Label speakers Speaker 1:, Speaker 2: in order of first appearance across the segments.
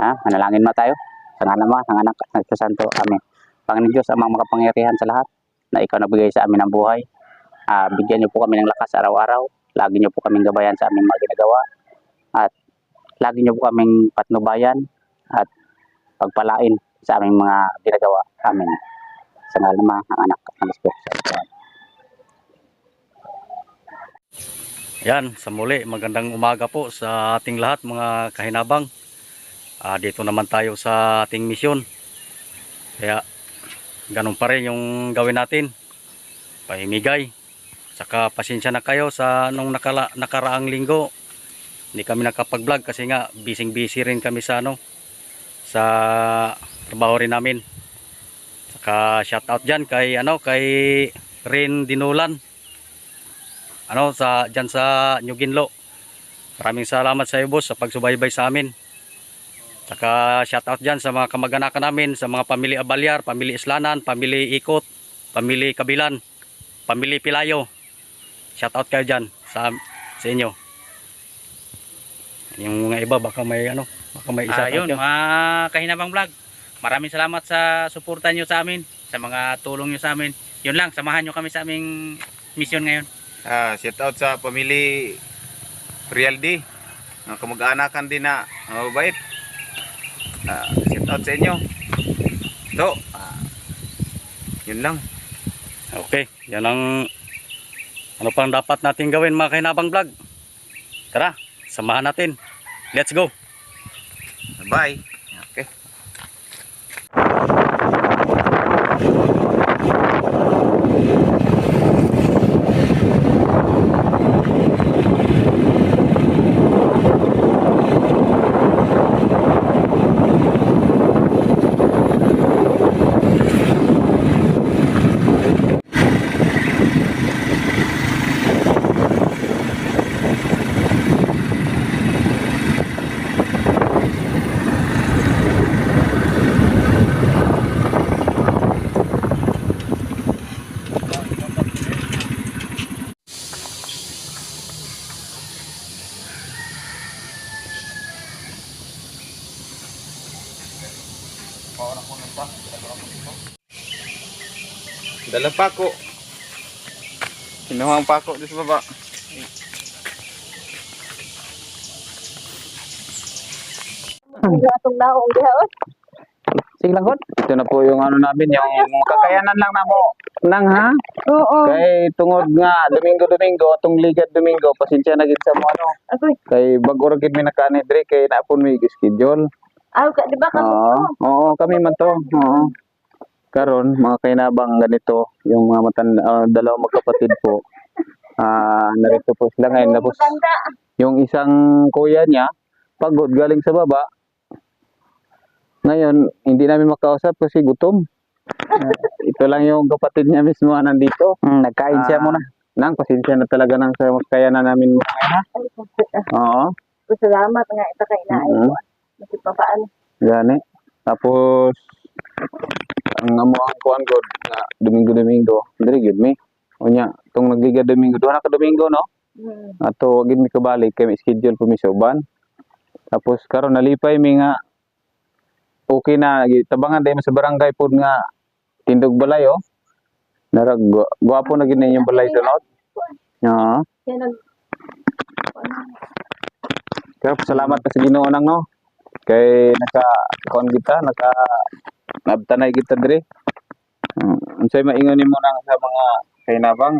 Speaker 1: Ha? Manalangin mo tayo. Sa ngalan mo, ng anak at ng santo. Amen. Panginoon Diyos, amang makapangyarihan sa lahat na ikaw nabigay sa amin ng buhay. Ah, bigyan niyo po kami ng lakas araw-araw. Lagi niyo po kaming gabayan sa aming mga ginagawa. At lagi niyo po kaming patnubayan at pagpalain sa aming mga ginagawa. Amen. Sa ngalan mo, ng anak at ng Espiritu Santo.
Speaker 2: Yan, sa muli, magandang umaga po sa ating lahat mga kahinabang. Ah, dito naman tayo sa ating misyon. Kaya, ganun pa rin yung gawin natin. Pahimigay. Saka pasensya na kayo sa nung nakala, nakaraang linggo. Hindi kami nakapag-vlog kasi nga busy-busy rin kami sa ano sa trabaho rin namin. Saka shoutout diyan kay ano kay Rin Dinulan ano sa diyan sa New Ginlo. Maraming salamat sa iyo boss sa pagsubaybay sa amin. Saka shoutout diyan sa mga kamag-anakan namin, sa mga pamilya Abalyar, pamilya Islanan, pamilya Ikot, pamilya Kabilan, pamilya Pilayo. Shoutout kayo diyan sa sa inyo. Yung mga iba baka may ano, baka may isa
Speaker 3: Ayun, mga kahinabang vlog. Maraming salamat sa suporta nyo sa amin, sa mga tulong nyo sa amin. Yun lang, samahan nyo kami sa aming mission ngayon.
Speaker 4: Ah, shout out sa pamili Real D. Mga kamag-anakan din na mabait. Ah, shout out sa inyo. So, ah, yun lang.
Speaker 2: Okay, yan ang ano pang dapat natin gawin mga kahinabang vlog. Tara, samahan natin. Let's go.
Speaker 4: Bye. Dala pa ko. Kinuha ang pako dito sa baba.
Speaker 5: Atong naong.
Speaker 1: Sige lang, God. Ito na po yung ano namin, yung kakayanan lang na mo. Nang ha?
Speaker 5: Oo.
Speaker 1: Kay tungod nga Domingo-Domingo, atong ligat Domingo, pasensya na gid sa mo ano. Kay bag-o ra gid mi nakani dre kay naapon mi schedule.
Speaker 5: Aw ka di ba
Speaker 1: Oo,
Speaker 5: to?
Speaker 1: oo, kami man to. Oo. Karon mga kainabang ganito, yung mga matan ah, dalawang magkapatid po. Ah, narito po sila ngayon tapos yung isang kuya niya pagod galing sa baba. Ngayon, hindi namin makausap kasi gutom. Ah, ito lang yung kapatid niya mismo ang nandito. nagkain siya
Speaker 4: Ah.
Speaker 1: muna. Nang pasensya na talaga nang sa kaya na namin mga ha. Oo.
Speaker 5: Salamat nga ita kay naay
Speaker 1: Mhm.
Speaker 5: ko. Kasi pa paano?
Speaker 1: Gani. Tapos ang amo ang kuan god nga Domingo Domingo. Diri gid mi. Unya, tong nagliga Domingo, duha na ka Domingo no.
Speaker 5: Hmm.
Speaker 1: Ato wag gid mi kabalik kay may schedule po mi sa uban. Tapos karon nalipay mi nga okay na tabangan dahil sa barangay pod nga tindog balay oh. Narag gwapo na gid na yung balay sunod. Oo. Pero salamat na sa Ginoo nang no. Kay naka kuan kita, naka nabtanay kita dire. Uh, unsay maingon nimo nang sa mga kainabang?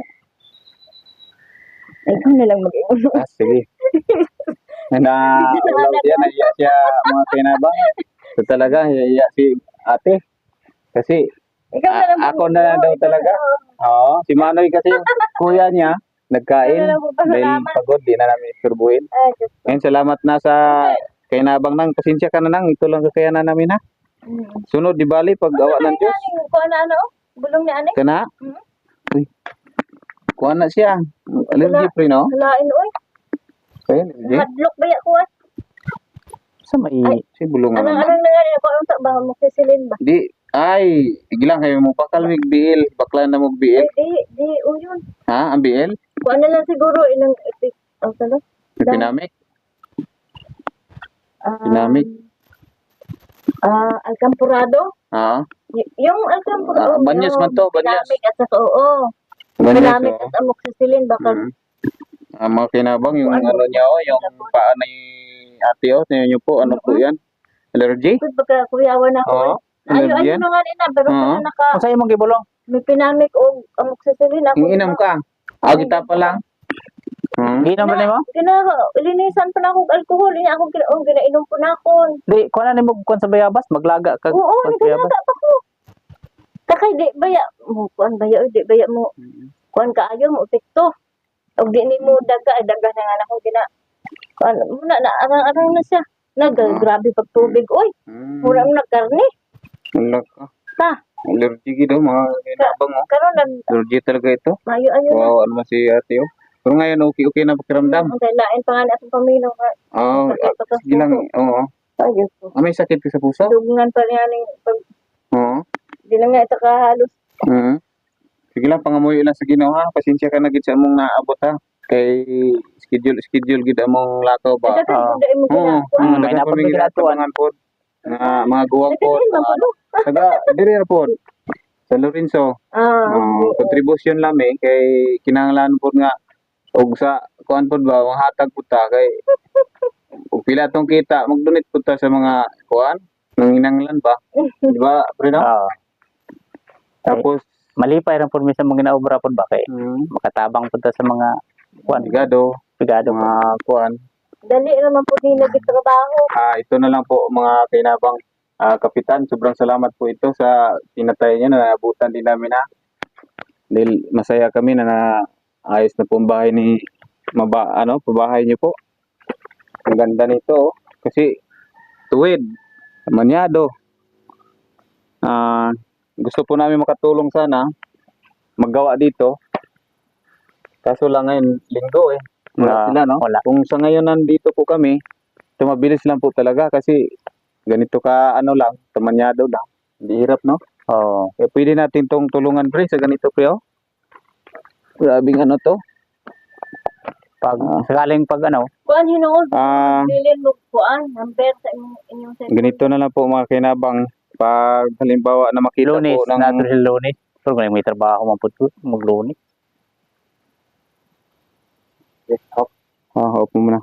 Speaker 5: ay ko na lang mag-ingon.
Speaker 1: Ah, sige. na ulaw siya, naiya siya mga kainabang. So talaga, iya si ate. Kasi
Speaker 5: Ikaw na lang
Speaker 1: ako na daw talaga. Oo, si Manoy kasi kuya niya, nagkain.
Speaker 5: Na
Speaker 1: Dahil pagod, di na namin isturbuhin. Ngayon, salamat na sa kainabang nang. Pasensya ka na nang. Ito lang kakayanan namin ha.
Speaker 5: Hmm.
Speaker 1: Sunod, di bali, pag awa ng Diyos.
Speaker 5: Ko na ano? Bulong ni ane?
Speaker 1: Kana?
Speaker 5: Mhm.
Speaker 1: Uy. Kuha na siya. Allergy free, no?
Speaker 5: Lain oy.
Speaker 1: Kaya, allergy.
Speaker 5: Madlok ba ya kuwas?
Speaker 1: Sa mai. Si bulong
Speaker 5: Anong
Speaker 1: naman.
Speaker 5: anong nangyari ko unta ba mo sisilin ba?
Speaker 1: Di, ay, igilang kayo mo pakalwig BL. Bakla na mo BL.
Speaker 5: di di uyon.
Speaker 1: Ha? Ang BL?
Speaker 5: Kuha na lang siguro inang epic. Ang salo.
Speaker 1: Epinamic?
Speaker 5: Ah,
Speaker 1: Pinamig?
Speaker 5: Ah, Alcampurado?
Speaker 1: Ah,
Speaker 5: Y- yung Alcampurado.
Speaker 1: Ah, Banyas man to, Banyas.
Speaker 5: Pinamig at saka, oo.
Speaker 1: ganyan
Speaker 5: Pinamig at amoxicillin. Baka
Speaker 1: Mm. Ah, mga kinabang, yung
Speaker 5: Ano?
Speaker 1: ano niya, oh, yung paa ni ate, oh, tingnan niyo po, ano po yan? Allergy?
Speaker 5: Pag baka kuyawan ako.
Speaker 1: Oo.
Speaker 5: Ayo,
Speaker 1: Allergy
Speaker 5: ayo
Speaker 1: yan?
Speaker 5: na nga nina. Pero
Speaker 1: Oo.
Speaker 5: uh naka,
Speaker 3: Kung sa'yo mong gibulong,
Speaker 5: may pinamig o amoxicillin ako.
Speaker 1: Yung inam ka. Ah, kita pa lang. Hmm.
Speaker 3: ginom rin mo?
Speaker 5: Gina, linisan pa na akong alcohol. Ina ako, gina, oh, ginainom po na ako.
Speaker 3: Di, kung ano mo kuan sa bayabas, maglaga ka.
Speaker 5: Oo, nagalaga pa ko. Takay, di baya. Mo, kuan baya, di baya mo. Kuan kaayo mo, tikto. Og di ni mo daga, daga na nga na akong gina. Kuan, muna na, arang-arang na siya. Nag, grabe pag tubig. Uy,
Speaker 1: Hmm.
Speaker 5: mura mo nagkarni.
Speaker 1: Wala ka.
Speaker 5: Ta,
Speaker 1: Allergy gito, mga kinabang, oh.
Speaker 5: karon nag,
Speaker 1: Allergy talaga ito.
Speaker 5: mayo-ayo na.
Speaker 1: Wow, ano si ate, oh. Pero ngayon, okay-okay na pakiramdam.
Speaker 5: Ang lain pa nga na atong pamilya.
Speaker 1: Oh,
Speaker 5: sa
Speaker 1: sige lang, oo.
Speaker 5: Ayos ko.
Speaker 1: Ah, may sakit ka sa puso?
Speaker 5: Dugungan pa niya ni pag
Speaker 1: Oo.
Speaker 5: di na nga ito kahalos.
Speaker 1: Mhm. Sige lang, pangamuyo lang sa Ginoo ha. Pasensya ka na gid sa among naabot ha. Kay schedule schedule gid among lakaw ba.
Speaker 5: Dagan
Speaker 3: ah.
Speaker 5: ko dai mo
Speaker 1: Oo.
Speaker 3: Mm, ginatuan
Speaker 1: pod. Nga mga guwag po.
Speaker 5: Dagan man po.
Speaker 1: Taga diri pod. Sa Lorenzo.
Speaker 5: Ah,
Speaker 1: contribution lami kay kinahanglan pod nga og sa kuan pod ba mga hatag pud ta kay ug pila tong kita mag-donate pud ta sa mga kuan nang inanglan ba. Di ba, Bruno?
Speaker 3: Oo.
Speaker 1: Tapos
Speaker 3: malipay rin po minsan mga ginaobra po ba kay
Speaker 1: mm,
Speaker 3: makatabang po ta sa mga kuan
Speaker 1: ligado
Speaker 3: pigado
Speaker 1: mga kuan
Speaker 5: dali naman po din nagtrabaho.
Speaker 1: Ah, ito na lang po mga kainabang ah, kapitan. Sobrang salamat po ito sa tinatay niya na naabutan din namin na. Dahil masaya kami na, na ayos na po ang bahay ni maba, ano, pabahay niyo po. Ang ganda nito oh. kasi tuwid, manyado. Ah, gusto po namin makatulong sana maggawa dito. Kaso lang ngayon linggo eh. Wala
Speaker 3: Ah,
Speaker 1: sila no.
Speaker 3: wala.
Speaker 1: Kung sa ngayon nandito po kami, tumabilis lang po talaga kasi ganito ka ano lang, tamanyado lang. Hindi hirap no?
Speaker 3: Oo.
Speaker 1: Kaya pwede natin tong tulungan pre sa ganito pre oh. Grabing ano to.
Speaker 3: pag sakaling pag ano
Speaker 5: Kuan hinuod.
Speaker 1: Ah,
Speaker 5: Dilin mo kuan number sa inyong sa
Speaker 1: ganito na lang po mga kinabang pag halimbawa na makita
Speaker 3: lunes
Speaker 1: po ng
Speaker 3: nato si lunes pero may, may trabaho man po mag lunes
Speaker 1: Yes, hop. Ah, hop mo muna.